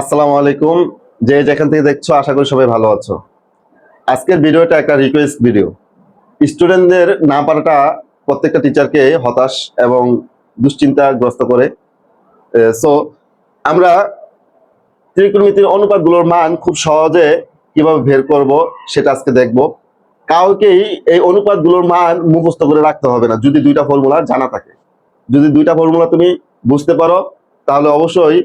আসসালামু আলাইকুম। যে যেখান থেকে দেখছ, আশা করি সবাই ভালো আছো। আজকের ভিডিওটা একটা রিকোয়েস্ট ভিডিও স্টুডেন্টদের না পারাটা প্রত্যেকটা টিচারকে হতাশ এবং দুশ্চিন্তাগ্রস্ত করে। সো আমরা ত্রিকোণমিতির অনুপাতগুলোর মান খুব সহজে কীভাবে বের করব সেটা আজকে দেখব। কাউকেই এই অনুপাতগুলোর মান মুখস্থ করে রাখতে হবে না, যদি দুইটা ফর্মুলা জানা থাকে। যদি দুইটা ফর্মুলা তুমি বুঝতে পারো, তাহলে অবশ্যই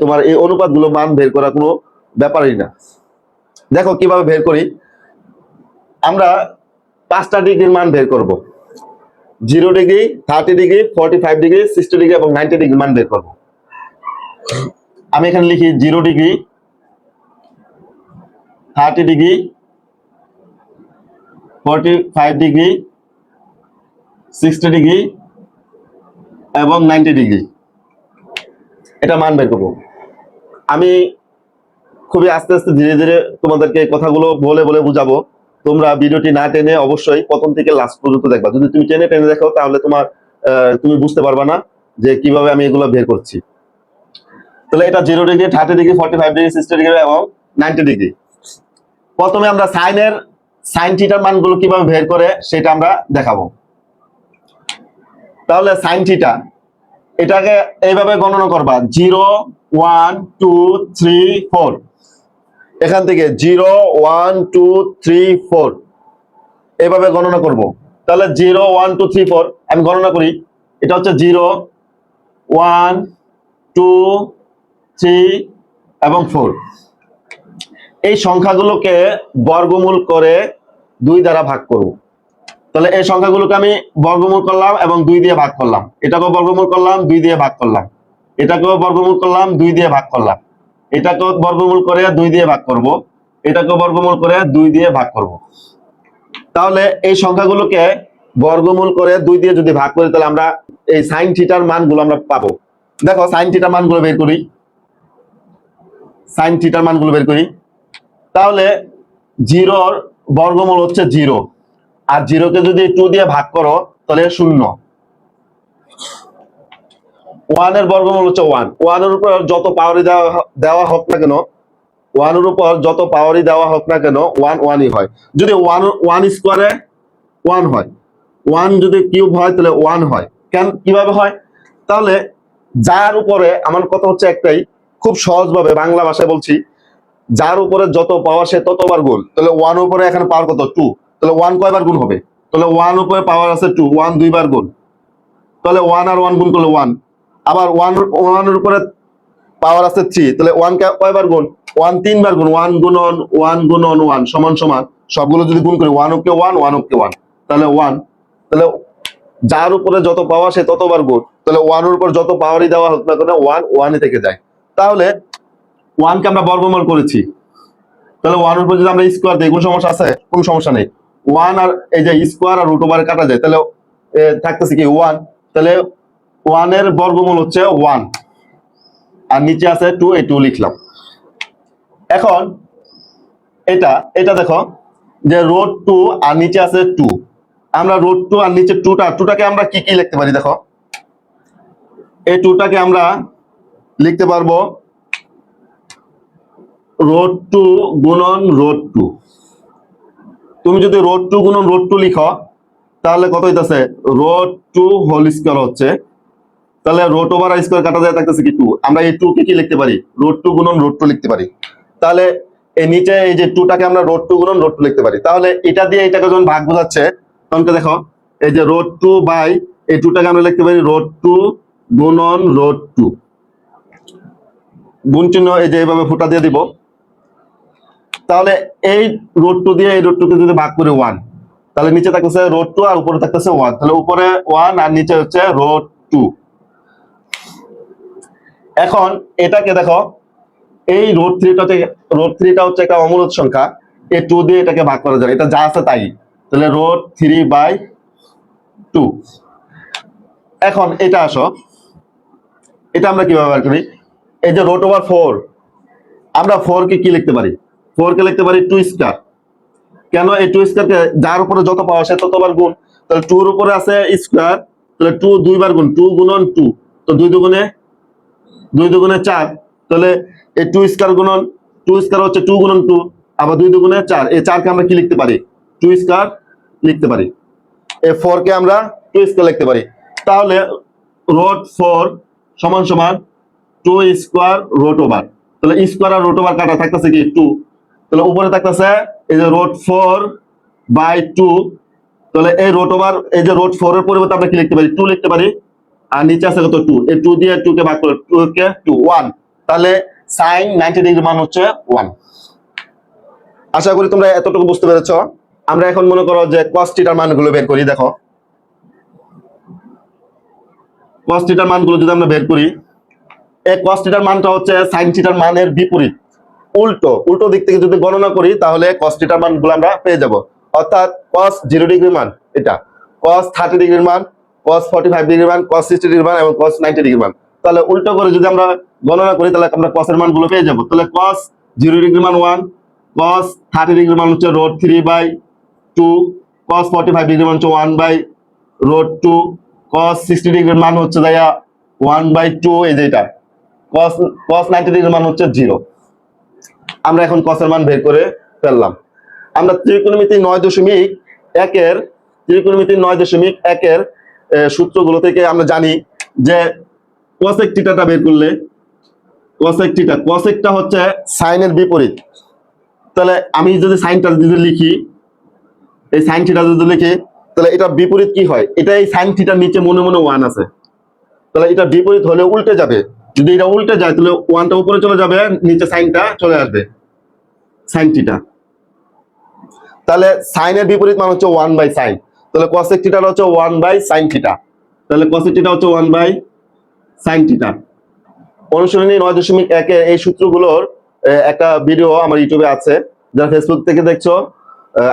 তোমার এই অনুপাতগুলো মান বের করা কোনো ব্যাপারই না। দেখো কীভাবে বের করি। আমরা পাঁচটা ডিগ্রির মান বের করব। Zero degree, thirty degree, forty five degree, sixty degree এবং নাইনটি ডিগ্রি মান বের করব। আমি এখানে লিখি zero degree, thirty degree, forty five degree, sixty degree এবং নাইনটি ডিগ্রি। এটা মান বের করব। আমি খুবই আস্তে আস্তে ধীরে ধীরে তোমাদেরকে কথাগুলো বলে বলে বুঝাবো। তোমরা ভিডিওটি না টেনে অবশ্যই প্রথম থেকে লাস্ট পর্যন্ত দেখবা। যদি তুমি টেনে টেনে দেখো, তাহলে তোমার তুমি বুঝতে পারবা না যে কীভাবে আমি এগুলো বের করছি। তাহলে এটা zero degree thirty degree forty five degree sixty degree এবং নাইনটি ডিগ্রি প্রথমে আমরা সাইনের সাইন থিটার মানগুলো কীভাবে বের করে, সেটা আমরা দেখাবো। তাহলে সাইন থিটা এটাকে এইভাবে গণনা করবা। Zero, one, two, three, four. এখান থেকে zero, one, two, three, four. এইভাবে গণনা করব। তাহলে zero, one, two, three, four, আমি গণনা করি। এটা হচ্ছে জিরো, ওয়ান, টু, থ্রি এবং ফোর। এই সংখ্যাগুলোকে বর্গমূল করে দুই দ্বারা ভাগ করব। তাহলে এই সংখ্যাগুলোকে আমি বর্গমূল করলাম এবং দুই দিয়ে ভাগ করলাম। এটাকেও বর্গমূল করলাম, দুই দিয়ে ভাগ করলাম। এটাকেও বর্গমূল করলাম, দুই দিয়ে ভাগ করলাম। এটাকেও বর্গমূল করে দুই দিয়ে ভাগ করব। এটাকেও বর্গমূল করে দুই দিয়ে ভাগ করব। তাহলে এই সংখ্যাগুলোকে বর্গমূল করে দুই দিয়ে যদি ভাগ করি, তাহলে আমরা এই সাইন থিটার মানগুলো আমরা পাবো। দেখো সাইন থিটার মানগুলো বের করি। সাইন থিটার মানগুলো বের করি। তাহলে জিরোর বর্গমূল হচ্ছে জিরো। আর জিরোকে যদি টু দিয়ে ভাগ করো, তাহলে শূন্য। ওয়ানের বর্গমূল হচ্ছে ওয়ান ওয়ানের উপর যত পাওয়ারই দেওয়া দেওয়া হোক না কেন ওয়ানের উপর যত পাওয়ারই দেওয়া হোক না কেন ওয়ান ওয়ানই হয়। যদি ওয়ান ওয়ান স্কোয়ারে ওয়ান হয় ওয়ান যদি কিউব হয়, তাহলে ওয়ান হয়। কেন? কীভাবে হয়? তাহলে যার উপরে আমার কথা হচ্ছে একটাই, খুব সহজভাবে বাংলা ভাষায় বলছি, যার উপরে যত পাওয়ার সে ততবার গুণ, তাহলে ওয়ান উপরে এখানে পাওয়ার কত? টু তাহলে ওয়ান কয়বার গুণ হবে? তাহলে ওয়ান উপরে পাওয়ার আছে টু ওয়ান দুইবার গুণ। তাহলে ওয়ান আর ওয়ান গুণ করলে ওয়ান আবার ওয়ান ওয়ানের উপরে পাওয়ার আছে থ্রি তাহলে ওয়ান কয়বার গুণ? ওয়ান তিনবার গুণ ওয়ান গুণন ওয়ান গুণন ওয়ান সমান সমান। সবগুলো যদি গুণ করি one okay one one okay one তাহলে ওয়ান তাহলে যার উপরে যত পাওয়ার সে ততবার গুণ। তাহলে ওয়ানের উপর যত পাওয়ারই দেওয়া হোক না কেন ওয়ান ওয়ানই থেকে যায়। তাহলে ওয়ানকে আমরা বর্গমূল করেছি। তাহলে ওয়ানের উপর যদি আমরা স্কোয়ার দিই, কোনো সমস্যা আছে? কোনো সমস্যা নেই। ওয়ান আর এই যে স্কোয়ার আর রুট ওভারে কাটা যায়, তাহলে থাকতেছে কি ওয়ান তাহলে ওয়ানের বর্গমূল হচ্ছে ওয়ান আর নিচে আছে টু এই টু লিখলাম। এখন, এটা এটা দেখো, যে রোড টু আর নিচে আছে টু আমরা রোড টু আর নিচে টুটা টুটাকে আমরা কি কি লিখতে পারি দেখো? এই টুটাকে আমরা লিখতে পারব রোড টু গুণন রোড টু তুমি যদি রোড টু গুণন রোড টু লিখো তাহলে কত হইতাছে রোড টু হোল স্কোয়ার হচ্ছে তাহলে রোড ওভার স্কোয়ার কাটা যায় থাকতেছে কি টু আমরা এই টু কে কি লিখতে পারি রোড টু গুণন রোড টু লিখতে পারি তাহলে এই নিচে এই যে টুটাকে আমরা রোড টু গুণন রোড টু লিখতে পারি তাহলে এটা দিয়ে এটাকে যখন ভাগ বোঝাচ্ছে তখন দেখো এই যে রোড টু বাই এই টুটাকে আমরা লিখতে পারি রোড টু গুণন রোড টু গুণ চিহ্ন এই যে এইভাবে ফুটা দিয়ে দিব তাহলে এই রোড টু দিয়ে এই রোড টুকে যদি ভাগ করি ওয়ান তাহলে নিচে থাকতেছে রোড টু আর উপরে থাকতেছে ওয়ান তাহলে উপরে ওয়ান আর নিচে হচ্ছে রোড টু এখন এটাকে দেখো, এই রোড থ্রিটা হচ্ছে রোড থ্রিটা হচ্ছে একটা অমূলত সংখ্যা, এই টু দিয়ে এটাকে ভাগ করা যায়, এটা যা আছে তাই। তাহলে রোড থ্রি বাই টু এখন এটা আসো, এটা আমরা কীভাবে বার করি? এই যে রোড ওভার ফোর আমরা ফোর কে কি লিখতে পারি? ফোর কে লিখতে পারি টু স্কোয়ার কেন এই টু স্কোয়ারকে যার উপরে যত পাওয়া সে ততবার গুণ? তাহলে টুর উপরে আছে স্কোয়ার তাহলে টু দুইবার গুণ টু গুণন টু তো দুই দুগুণে দুই দুগুণে চার। তাহলে এই টু স্কোয়ার গুণন টু স্কোয়ার হচ্ছে টু গুণন টু আবার দুই দুগুণে চার। এই চারকে আমরা কি লিখতে পারি? টু স্কোয়ার লিখতে পারি। এই ফোর কে আমরা টু স্কোয়ার লিখতে পারি। তাহলে রোড ফোর সমান সমান টু স্কোয়ার রোট ওভার তাহলে স্কোয়ার আর রোট ওভার কাটা থাকতেছে কি? টু তাহলে উপরে থাকতেছে এই যে রোড ফোর বাই টু তাহলে এই রোড ওভার এই যে রোড ফোর এর পরিবর্তে আমরা কি লিখতে পারি? টু লিখতে পারি। আর নিচে আছে কত টু এই টু দিয়ে টু কে ভাগ করে টু কে টু ওয়ান তাহলে সাইন নাইনটি ডিগ্রি মান হচ্ছে ওয়ান আশা করি তোমরা এতটুকু বুঝতে পেরেছ। আমরা এখন মনে করো যে কস টিটার মানগুলো বের করি, দেখো। কস টিটার মানগুলো যদি আমরা বের করি, এই কস টিটার মানটা হচ্ছে সাইন টিটার মানের বিপরীত। উল্টো উল্টো দিক থেকে যদি গণনা করি, তাহলে কস টিটার মানগুলো আমরা পেয়ে যাব। অর্থাৎ কস জিরো ডিগ্রির মান, এটা। কস থার্টি ডিগ্রির মান কস ফর্টি ফাইভ ডিগ্রির মান কস সিক্সটি ডিগ্রির মান, এবং কস নাইনটি ডিগ্রির মান। তাহলে উল্টো করে যদি আমরা গণনা করি, তাহলে আমরা কসের মানগুলো পেয়ে যাব। তাহলে কস জিরো ডিগ্রি মান ওয়ান কস থার্টি ডিগ্রির মান হচ্ছে root three by two cos forty five ডিগ্রির মান হচ্ছে one by root two cos sixty ডিগ্রির মান হচ্ছে দাইয়া ওয়ান বাই টু এই যে এটা। কস কস নাইনটি ডিগ্রির মান হচ্ছে জিরো আমরা এখন কসের মান বের করে ফেললাম। আমরা ত্রিকোণমিতি নয় দশমিক একের ত্রিকোণমিতি নয় দশমিক একের সূত্রগুলো থেকে আমরা জানি যে কসেক টিটাটা বের করলে কসেক টিটা কসেকটা হচ্ছে সাইনের বিপরীত। তাহলে আমি যদি সাইনটা যদি লিখি, এই সাইন থিটা যদি লিখি, তাহলে এটা বিপরীত কি হয়? এটা এই সাইন থিটার নিচে মনে মনে ওয়ান আছে। তাহলে এটা বিপরীত হলে উল্টে যাবে। যদি এটা উল্টে যায়, তাহলে ওয়ানটা উপরে চলে যাবে, নিচে সাইনটা চলে আসবে। সাইন থিটা তাহলে সাইনের বিপরীত মান হচ্ছে ওয়ান বাই সাইন তাহলে কসেক থিটার হচ্ছে ওয়ান বাই সাইন থিটা তাহলে কসেক থিটা হচ্ছে ওয়ান বাই সাইন থিটা অনুশীলনী নয় দশমিক একে এই সূত্রগুলোর একটা ভিডিও আমার ইউটিউবে আছে। যারা ফেসবুক থেকে দেখছ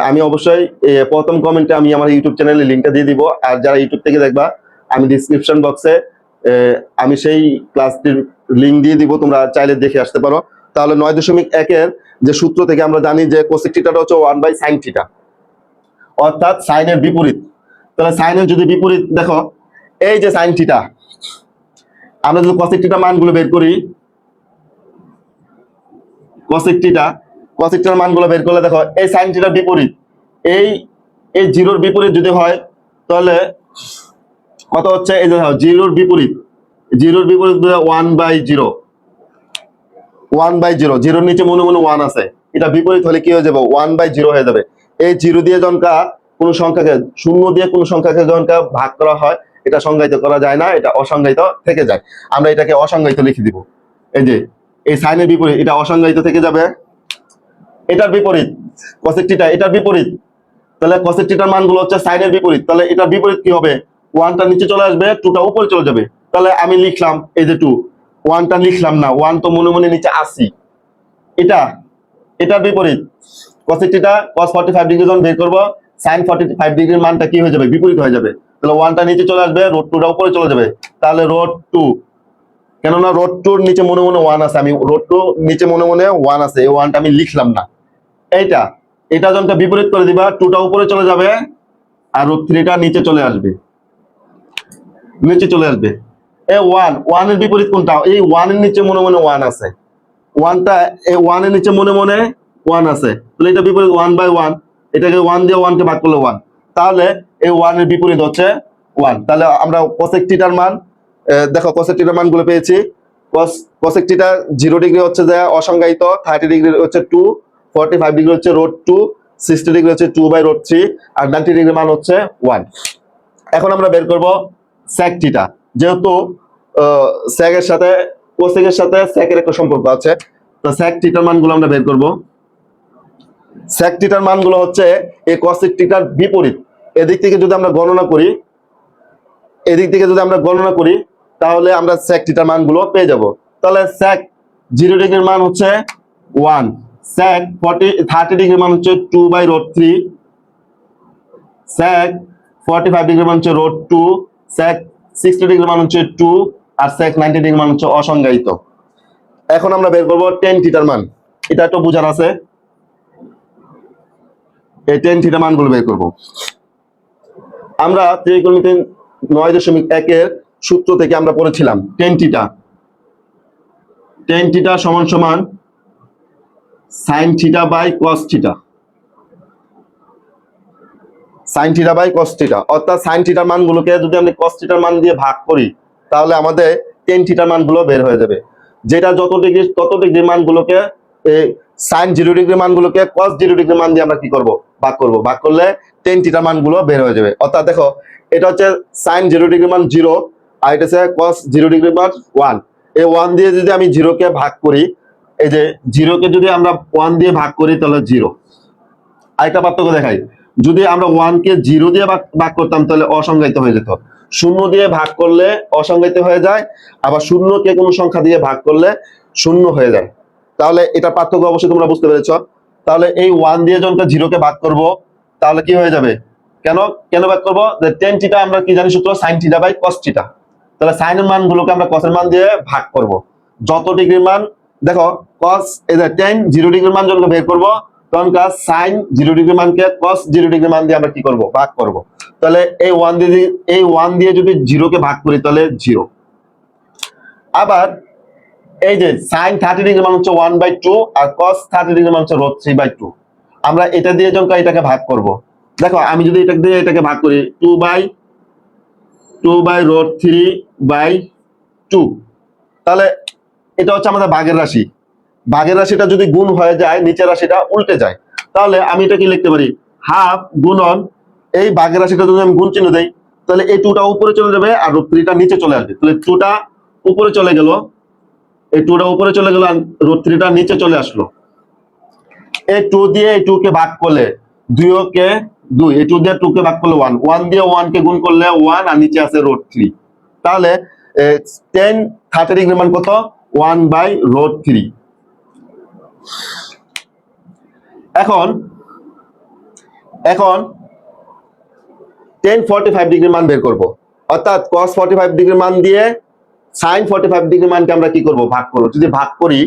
আমি অবশ্যই প্রথম কমেন্টে আমি আমার ইউটিউব চ্যানেলের লিঙ্কটা দিয়ে দিব। আর যারা ইউটিউব থেকে দেখবা, আমি ডিসক্রিপশন বক্সে আমি সেই ক্লাসটির লিঙ্ক দিয়ে দিব। তোমরা চাইলে দেখে আসতে পারো। তাহলে নয় দশমিক একের যে সূত্র থেকে আমরা জানি যে কোসেক থিটাটা হচ্ছে ওয়ান বাই সাইন থিটা অর্থাৎ সাইনের বিপরীত। তাহলে সাইনের যদি বিপরীত দেখো, এই যে সাইন থিটা আমরা যদি কসেক থিটা মানগুলো বের করি কসেক থিটা কসেক থিটার মানগুলো বের করলে দেখো, এই সাইন থিটার বিপরীত, এই এই জিরোর বিপরীত যদি হয়, তাহলে কত হচ্ছে? এই যে জিরোর বিপরীত জিরোর বিপরীত one by zero one by zero, জিরোর নিচে মনে মনে ওয়ান আছে। এটা বিপরীত হলে কি হয়ে যাবে? ওয়ান বাই জিরো হয়ে যাবে। এই জিরো দিয়ে জনকা কোন সংখ্যাকে, শূন্য দিয়ে কোন সংখ্যাকে জনকা ভাগ করা হয়, এটা সংজ্ঞায়িত করা যায় না, এটা অসংজ্ঞায়িত থেকে যায়। আমরা এটাকে অসংজ্ঞায়িত লিখে দিব। এই যে, এই সাইনের বিপরীত, এটা অসংজ্ঞায়িত থেকে যাবে। এটার বিপরীত কসেকটিটা এটার বিপরীত। তাহলে কসেকটিটার মানগুলো হচ্ছে সাইনের বিপরীত। তাহলে এটার বিপরীত কি হবে? ওয়ানটা নিচে চলে আসবে টুটা উপরে চলে যাবে। তাহলে আমি লিখলাম এই যে টু ওয়ানটা লিখলাম না, ওয়ান তো মনে মনে নিচে আসি এটা, এটার বিপরীত। Cosec theta cos forty five degree যখন বের করব সাইন ফর্টি ফাইভ ডিগ্রির মানটা কি হয়ে যাবে? বিপরীত হয়ে যাবে। তাহলে ওয়ানটা নিচে চলে আসবে রোড টুটা উপরে চলে যাবে। তাহলে রোড টু কেননা রোড টুর নিচে মনে মনে ওয়ান আছে, আমি রোড টু নিচে মনে মনে ওয়ান আছে, এই ওয়ানটা আমি লিখলাম না। এইটা, এটা যখন বিপরীত করে দিবা টুটা উপরে চলে যাবে, আর রোড থ্রিটা নিচে চলে আসবে। নিচে চলে আসবে। এ ওয়ান ওয়ানের বিপরীত কোনটা? এই ওয়ানের নিচে মনে মনে ওয়ান আছে। ওয়ানটা এই ওয়ানের নিচে মনে মনে ওয়ান আছে। তাহলে এটা বিপরীত ওয়ান বাই ওয়ান এটাকে ওয়ান দিয়ে ওয়ানকে ভাগ করলে ওয়ান তাহলে এই ওয়ানের বিপরীত হচ্ছে ওয়ান তাহলে আমরা কোসেক টিটার মান দেখো কোসেক টিটার মানগুলো পেয়েছি। Cos cosec theta zero degree হচ্ছে যে অসংজ্ঞায়িত থার্টি ডিগ্রি হচ্ছে টু ফর্টি ফাইভ ডিগ্রি হচ্ছে রোড টু সিক্সটি ডিগ্রি হচ্ছে টু বাই রোড থ্রি আর নাইনটি ডিগ্রি মান হচ্ছে ওয়ান এখন আমরা বের করব স্যাক থিটা যেহেতু স্যাকের সাথে কোসেকের সাথে স্যাকের একটা সম্পর্ক আছে। তো স্যাক থিটার মানগুলো আমরা বের করব। স্যাক থিটার মানগুলো হচ্ছে এই কসেক থিটার বিপরীত। এদিক থেকে যদি আমরা গণনা করি, এদিক থেকে যদি আমরা গণনা করি, তাহলে আমরা স্যাক থিটার মানগুলো পেয়ে যাব। তাহলে স্যাক জিরো ডিগ্রির মান হচ্ছে ওয়ান স্যাক ফর্টি থার্টি ডিগ্রির মান হচ্ছে two by root three sec forty five degree মান হচ্ছে root two sec sixty degree মান হচ্ছে টু আর স্যাক নাইনটি ডিগ্রি মান হচ্ছে অসংজ্ঞায়িত। এখন আমরা বের করব টেন থিটার মান। এটা একটু বোঝার আছে। এই টেন থিটার মানগুলো বের করব। আমরা ত্রিকোণমিতি নয় দশমিক একের সূত্র থেকে আমরা পড়েছিলাম টেন থিটা টেন থিটা সমান সমান sine theta by cos theta sine theta by cos theta অর্থাৎ সাইন থিটার মানগুলোকে যদি আমি কস থিটার মান দিয়ে ভাগ করি, তাহলে আমাদের টেন থিটার মানগুলো বের হয়ে যাবে। যেটা যত ডিগ্রি তত ডিগ্রি মানগুলোকে সাইন জিরো ডিগ্রি মানগুলোকে কস জিরো ডিগ্রি মান দিয়ে আমরা কি করব? ভাগ করব। ভাগ করলে টেন থিটার মানগুলো বের হয়ে যাবে। অর্থাৎ দেখো, এটা হচ্ছে সাইন জিরো ডিগ্রি মান জিরো আর এটা হচ্ছে কস জিরো ডিগ্রি মান ওয়ান এই ওয়ান দিয়ে যদি আমি জিরোকে ভাগ করি, এই যে জিরোকে যদি আমরা ওয়ান দিয়ে ভাগ করি, তাহলে জিরো আরেকটা পার্থক্য দেখাই। যদি আমরা ওয়ান কে জিরো দিয়ে ভাগ করতাম, তাহলে অসংজ্ঞায়িত হয়ে যেত। শূন্য দিয়ে ভাগ করলে অসংজ্ঞায়িত হয়ে যায়, আবার শূন্যকে কোনো সংখ্যা দিয়ে ভাগ করলে শূন্য হয়ে যায়। তাহলে এটা পার্থক্য অবশ্যই তোমরা বুঝতে পেরেছ। তাহলে এই ওয়ান দিয়ে যখন জিরোকে ভাগ করব, তাহলে কি হয়ে যাবে? কেন কেন ভাগ করব? টেন থিটা আমরা কি জানি সূত্র? Sine theta by cos theta তাহলে সাইনের মানগুলোকে আমরা কসের মান দিয়ে ভাগ করব। যত ডিগ্রির মান, দেখো কস এই যে টেন জিরো ডিগ্রির মান যখন বের করব তখন কাজ? সাইন জিরো ডিগ্রি মানকে কস জিরো ডিগ্রি মান দিয়ে আমরা কি করব? ভাগ করব। তাহলে এই ওয়ান দিয়ে এই ওয়ান দিয়ে যদি জিরোকে ভাগ করি, তাহলে জিরো আবার এই যে সাইন থার্টি ডিগ্রি মান হচ্ছে ওয়ান বাই টু আর কস থার্টি ডিগ্রি মান হচ্ছে রোড থ্রি বাই টু আমরা এটা দিয়ে যখন এটাকে ভাগ করব। দেখো, আমি যদি এটা দিয়ে এটাকে ভাগ করি two by two by root three by two তাহলে এটা হচ্ছে আমাদের ভাগের রাশি। ভাগের রাশিটা যদি গুণ হয়ে যায়, নিচের রাশিটা উল্টে যায়। তাহলে আমি এটা কি লিখতে পারি? হাফ গুণন এই ভাগের রাশিটা যদি আমি গুণ চিহ্ন দেই, তাহলে এই টুটা উপরে চলে যাবে আর রোড থ্রিটা নিচে চলে আসবে। তাহলে টুটা উপরে চলে গেল, এই টুটা উপরে চলে গেল আর রোড থ্রিটা নিচে চলে আসলো। এই টু দিয়ে এই টু কে ভাগ করলে কে দুই, এই টু দিয়ে টু কে ভাগ করলে ওয়ান ওয়ান দিয়ে ওয়ান কে গুণ করলে ওয়ান আর নিচে আছে রোড থ্রি তাহলে টেন থার্টি ডিগ্রি মান কত? ওয়ান বাই রোড থ্রি এখন এখন টেন ফর্টি ফাইভ ডিগ্রি মান বের করব। অর্থাৎ কস ফর্টি ফাইভ ডিগ্রি মান দিয়ে সাইন ফর্টি ফাইভ ডিগ্রি মানকে আমরা কি করব? ভাগ করব। যদি ভাগ করি,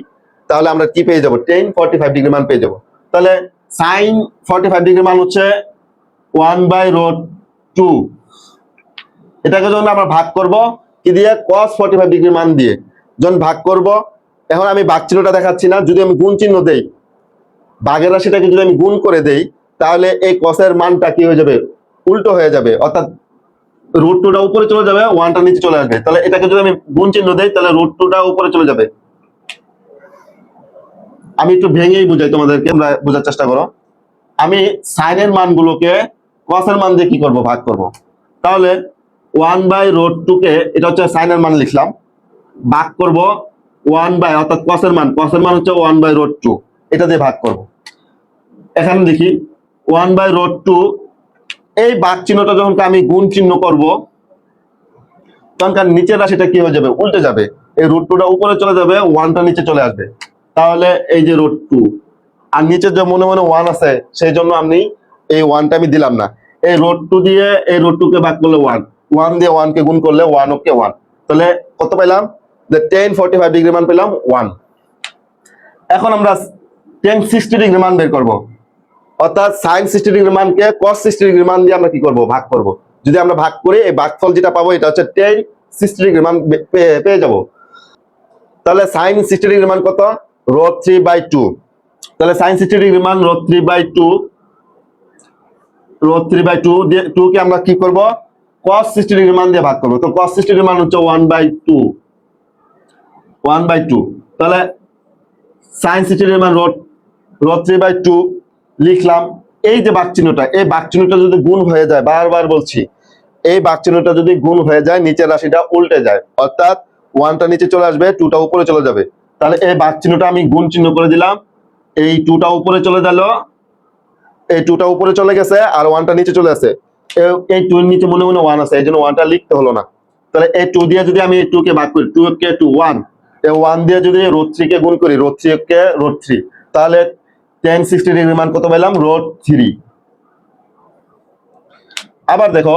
তাহলে আমরা কি পেয়ে যাব? টেন ফর্টি ফাইভ ডিগ্রি মান পেয়ে যাব। তাহলে সাইন ফর্টি ফাইভ ডিগ্রি মান হচ্ছে ওয়ান বাই রোড টু এটাকে যখন আমরা ভাগ করব, কি দিয়ে? কস ফর্টি ফাইভ ডিগ্রি মান দিয়ে। যখন ভাগ করব এখন আমি ভাগ চিহ্নটা দেখাচ্ছি না। যদি আমি গুণ চিহ্ন দেই ভাগের রাশিটাকে যদি আমি গুণ করে দেই, তাহলে এই কসের মানটা কি হয়ে যাবে? উল্টো হয়ে যাবে। অর্থাৎ রুট টুটা উপরে চলে যাবে ওয়ানটা নিচে চলে আসবে। তাহলে এটাকে যদি আমি গুণ চিহ্ন দেই, তাহলে রুট টুটা উপরে চলে যাবে। আমি একটু ভেঙেই বুঝাই তোমাদেরকে, তোমরা বোঝার চেষ্টা করো। আমি সাইনের মানগুলোকে কসের মান দিয়ে কি করব? ভাগ করব। তাহলে ওয়ান বাই রোড টুকে এটা হচ্ছে সাইনের মান লিখলাম। ভাগ করব ওয়ান বাই অর্থাৎ কসের মান কসের মান হচ্ছে ওয়ান বাই রোড টু এটা দিয়ে ভাগ করব। এখানে দেখি ওয়ান বাই রোড টু এই বাক চিহ্নটা যখন আমি গুণ চিহ্ন করব, তখন কার নিচের রাশিটা কি হয়ে যাবে? উল্টে যাবে। এই রুট টুটা উপরে চলে যাবে ওয়ানটা নিচে চলে আসবে। তাহলে এই যে রোড টু আর নিচে যে মনে মনে ওয়ান আছে, সেই জন্য আমি এই ওয়ানটা আমি দিলাম না। এই রোড টু দিয়ে এই রোড টুকে ভাগ করলে ওয়ান ওয়ান দিয়ে ওয়ান কে গুণ করলে ওয়ান ওকে ওয়ান তাহলে কত পেলাম যে টেন ফোর্টি ফাইভ ডিগ্রি মান পেলাম ওয়ান এখন আমরা টেন সিক্সটি ডিগ্রি মান বের করব। অর্থাৎ সাইন সিক্সটি ডিগ্রি মানকে কস সিক্সটি ডিগ্রি মান দিয়ে আমরা কি করব? ভাগ করব। যদি আমরা ভাগ করি, এই ভাগফল যেটা পাবো, এটা হচ্ছে টেন সিক্সটি ডিগ্রি মান পেয়ে- যাব। তাহলে সাইন সিক্সটি ডিগ্রি মান কত? রোড থ্রি বাই টু তাহলে সাইন সিক্সটি ডিগ্রি মান root three by two root three by two two কে আমরা কি করব? কস সিক্সটি ডিগ্রি মান দিয়ে ভাগ করব। তো কস সিক্সটি ডিগ্রি মান হচ্ছে one by two one by two. তাহলে সাইন ডিগ্রি মান root root three by two লিখলাম। এই যে বাক চিহ্নটা এই বাক চিহ্নটা যদি গুণ হয়ে যায়, বারবার বলছি, এই বাক চিহ্নটা যদি গুণ হয়ে যায়, নিচের রাশিটা উল্টে যায়। অর্থাৎ ওয়ানটা নিচে চলে আসবে টুটা উপরে চলে যাবে। তাহলে এই বাক চিহ্নটা আমি গুণ চিহ্ন করে দিলাম। এই টুটা উপরে চলে গেল। এই টুটা উপরে চলে গেছে আর ওয়ানটা নিচে চলে আসে। এই টু নিচে মনে মনে ওয়ান আছে, এই জন্য ওয়ানটা লিখতে হলো না। তাহলে এই টু দিয়ে যদি আমি টু কে ভাগ করি টু কে টু ওয়ান ওয়ান দিয়ে যদি রোড থ্রি কে গুণ করি রোড থ্রি কে রোড থ্রি তাহলে টেন সিক্সটি ডিগ্রি মান কত পেলাম? রোড থ্রি আবার দেখো,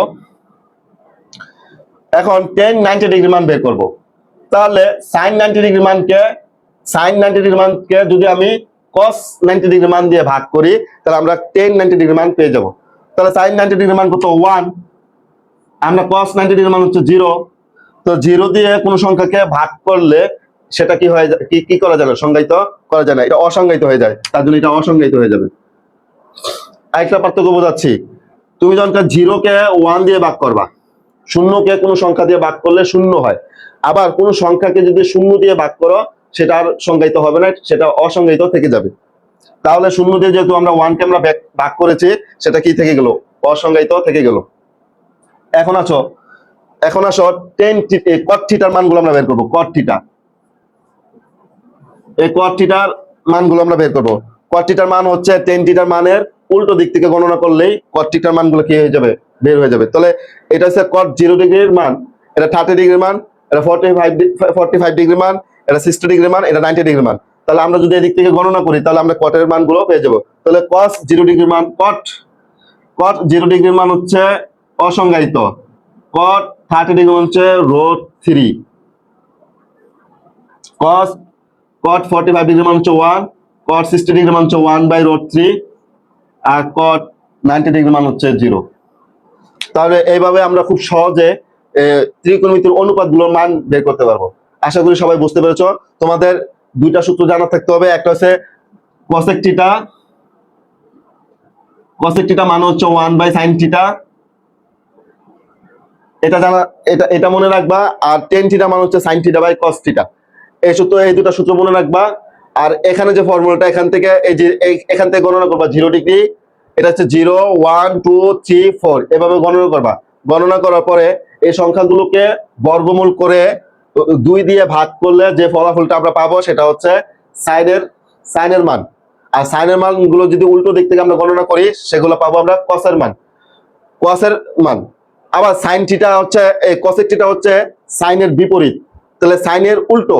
এখন টেন নাইনটি ডিগ্রি মান বের করব। তাহলে সাইন নাইনটি ডিগ্রি মানকে সাইন নাইনটি ডিগ্রি মানকে যদি আমি কস নাইনটি ডিগ্রি মান দিয়ে ভাগ করি, তাহলে আমরা টেন নাইনটি ডিগ্রি মান পেয়ে যাব। তাহলে সাইন নাইনটি ডিগ্রি মান কত? ওয়ান আমরা কস নাইনটি ডিগ্রি মান হচ্ছে জিরো তো জিরো দিয়ে কোনো সংখ্যাকে ভাগ করলে সেটা কি হয় কি কি করা যায় না? সংজ্ঞায়িত করা যায় না। এটা অসংজ্ঞায়িত হয়ে যায়। তার জন্য এটা অসংজ্ঞায়িত হয়ে যাবে। আরেকটা পার্থক্য বোঝাচ্ছি। তুমি যখন জিরোকে ওয়ান দিয়ে ভাগ করবা, শূন্যকে কোনো সংখ্যা দিয়ে ভাগ করলে শূন্য হয়। আবার কোনো সংখ্যাকে যদি শূন্য দিয়ে ভাগ করো, সেটা আর সংজ্ঞায়িত হবে না, সেটা অসংজ্ঞায়িত থেকে যাবে। তাহলে শূন্য দিয়ে যেহেতু আমরা ওয়ানকে আমরা ভাগ করেছি, সেটা কি থেকে গেল? অসংজ্ঞায়িত থেকে গেল। এখন আছো এখন আসো টেন কট থিটার মানগুলো আমরা বের করব কট থিটা এই কট থিটার মানগুলো আমরা বের করব। কট থিটার মান হচ্ছে টেন থিটার মানের উল্টো দিক থেকে গণনা করলেই কট থিটার মানগুলো কি হয়ে যাবে? বের হয়ে যাবে। তাহলে এটা হচ্ছে কট জিরো ডিগ্রির মান। এটা থার্টি ডিগ্রির মান, এটা forty five forty five degree মান, এটা সিক্সটি ডিগ্রি মান, এটা নাইনটি ডিগ্রি মান। তাহলে আমরা যদি এদিক থেকে গণনা করি, তাহলে আমরা কটের মানগুলো পেয়ে যাব। তাহলে কস জিরো ডিগ্রি মান কট কট জিরো ডিগ্রির মান হচ্ছে অসংজ্ঞায়িত। কট থার্টি ডিগ্রি মান হচ্ছে root three. Cos forty five degree মান হচ্ছে ওয়ান কট সিক্সটি ডিগ্রি মান হচ্ছে ওয়ান বাই রোড থ্রি আর কট নাইনটি ডিগ্রি মান হচ্ছে জিরো তাহলে এইভাবে আমরা খুব সহজে ত্রিকোণমিতির অনুপাতগুলোর মান বের করতে পারব। আশা করি সবাই বুঝতে পেরেছ। তোমাদের দুইটা সূত্র জানা থাকতে হবে। একটা হচ্ছে কসেক টিটা কসেক টিটা মানে হচ্ছে ওয়ান বাই সাইন টিটা এটা জানা, এটা এটা মনে রাখবা। আর টেন থিটা মানে হচ্ছে sine theta by cos theta এই সূত্র, এই দুটো সূত্র মনে রাখবা। আর এখানে যে ফর্মুলাটা, এখান থেকে এই যে এখান থেকে গণনা করবা জিরো ডিগ্রি এটা হচ্ছে zero one two three four এভাবে গণনা করবা। গণনা করার পরে এই সংখ্যাগুলোকে বর্গমূল করে দুই দিয়ে ভাগ করলে যে ফলাফলটা আমরা পাবো, সেটা হচ্ছে সাইনের সাইনের মান। আর সাইনের মানগুলো যদি উল্টো দিক থেকে আমরা গণনা করি, সেগুলো পাবো আমরা কসের মান। কসের মান। আবার সাইন থিটা হচ্ছে, এই কসেক থিটা হচ্ছে সাইনের বিপরীত। তাহলে সাইনের উল্টো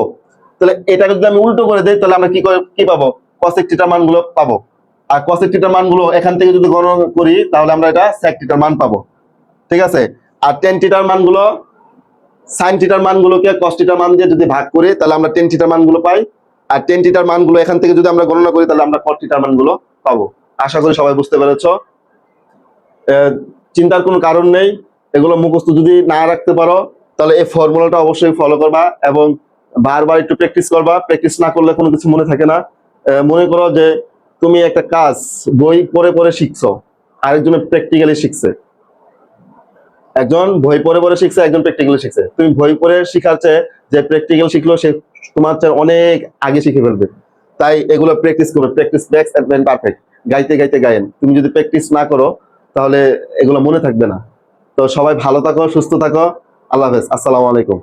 তাহলে এটাকে যদি আমি উল্টো করে দিই, তাহলে আমরা কি কি পাবো? কসেক থিটার মানগুলো পাবো। আর কসেক থিটার মানগুলো এখান থেকে যদি গণনা করি, তাহলে আমরা এটা সেক থিটার মান পাবো। ঠিক আছে? আর টেন থিটার মানগুলো সাইন থিটার মানগুলোকে কস থিটার মান দিয়ে যদি ভাগ করি, তাহলে আমরা টেন থিটার মানগুলো পাই। আর টেন থিটার মানগুলো এখান থেকে যদি আমরা গণনা করি, তাহলে আমরা কট থিটার মানগুলো পাবো। আশা করি সবাই বুঝতে পেরেছ। চিন্তার কোনো কারণ নেই। এগুলো মুখস্থ যদি না রাখতে পারো, তাহলে এই ফর্মুলাটা অবশ্যই ফলো করবা এবং বারবার একটু প্র্যাকটিস করবা প্র্যাকটিস না করলে কোনো কিছু মনে থাকে না। মনে করো যে তুমি একটা কাজ, বই পড়ে পড়ে শিখছো, আরেকজনে প্র্যাকটিক্যালি শিখছে। একজন বই পড়ে পড়ে শিখছে, একজন প্র্যাকটিক্যালি শিখছে। তুমি বই পড়ে শিখার চেয়ে যে প্র্যাকটিক্যাল শিখলো, সে তোমার চেয়ে অনেক আগে শিখে ফেলবে। তাই এগুলো প্র্যাকটিস করবে প্র্যাকটিস ব্যাক্স অ্যান্ড পারফেক্ট গাইতে গাইতে গায়েন। তুমি যদি প্র্যাকটিস না করো, তাহলে এগুলো মনে থাকবে না। তো সবাই ভালো থাকো, সুস্থ থাকো। আল্লাহ হাফেজ। আসসালামু আলাইকুম।